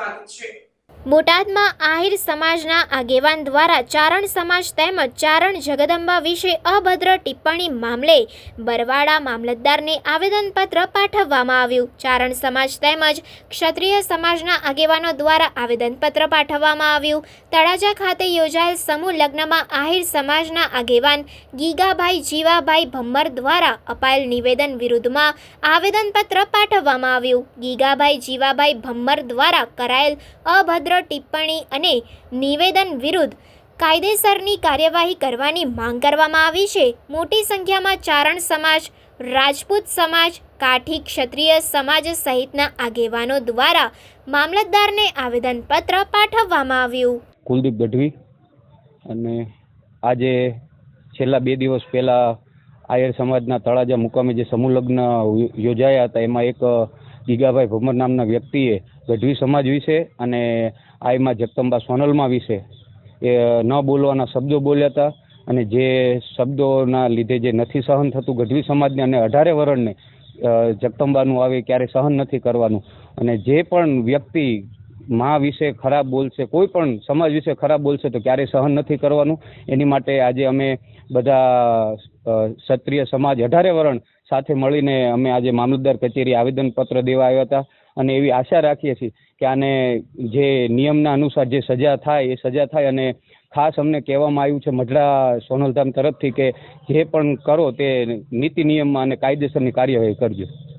That's. બોટાદમાં આહિર સમાજના આગેવાન દ્વારા ચારણ સમાજ તેમજ ચારણ જગદંબા વિશે અભદ્ર ટિપ્પણી મામલે બરવાડા મામલતદારને આવેદનપત્ર પાઠવવામાં આવ્યું. ચારણ સમાજ તેમજ ક્ષત્રિય સમાજના આગેવાનો દ્વારા આવેદનપત્ર પાઠવવામાં આવ્યું. તળાજા ખાતે યોજાયેલ સમૂહ લગ્નમાં આહિર સમાજના આગેવાન ગીગાભાઈ જીવાભાઈ ભમ્મર દ્વારા અપાયેલ નિવેદન વિરુદ્ધમાં આવેદનપત્ર પાઠવવામાં આવ્યું. ગીગાભાઈ જીવાભાઈ ભમ્મર દ્વારા કરાયેલ અભદ્ર ટિપ્પણી અને નિવેદન વિરુદ્ધ કાયદેસરની કાર્યવાહી કરવાની માંગ કરવામાં આવી છે. મોટી સંખ્યામાં ચારણ સમાજ, રાજપૂત સમાજ, કાઠી ક્ષત્રિય સમાજ સહિતના આગેવાનો દ્વારા મામલતદારને આવેદનપત્ર પાઠવવામાં આવ્યું. કુલદીપ ગઢવી અને આજે છેલ્લા બે દિવસ પહેલાં આયર સમાજના તળાજા મુકામે જે સમૂહ લગ્ન યોજાયા હતા, એમાં એક ગીગાભાઈ ભમર નામના વ્યક્તિએ ગઢવી સમાજ વિશે અને આઈમાં જગદંબા સોનલમાં વિશે, એ, ન બોલવાના શબ્દો બોલ્યા હતા અને જે શબ્દોના લીધે જે નથી સહન થતું ગઢવી સમાજને અને અઢારે વર્ણને જગદંબાનું આવે ક્યારે સહન નથી કરવાનું. અને જે પણ વ્યક્તિ મા વિશે ખરાબ બોલશે, કોઈ પણ સમાજ વિશે ખરાબ બોલશે તો ક્યારેય સહન નથી કરવાનું. એની માટે આજે અમે બધા ક્ષત્રિય સમાજ અઢારે વરણ સાથે મળીને અમે આજે મામલતદાર કચેરી આવેદનપત્ર દેવા આવ્યા હતા. અને એવી આશા રાખીએ છીએ કે આને જે નિયમના અનુસાર જે સજા થાય એ સજા થાય અને ખાસ અમને કહેવામાં આવ્યું છે મઢડા સોનલધામ તરફથી કે જે પણ કરો તે નીતિ નિયમમાં અને કાયદેસરની કાર્યવાહી કરજો.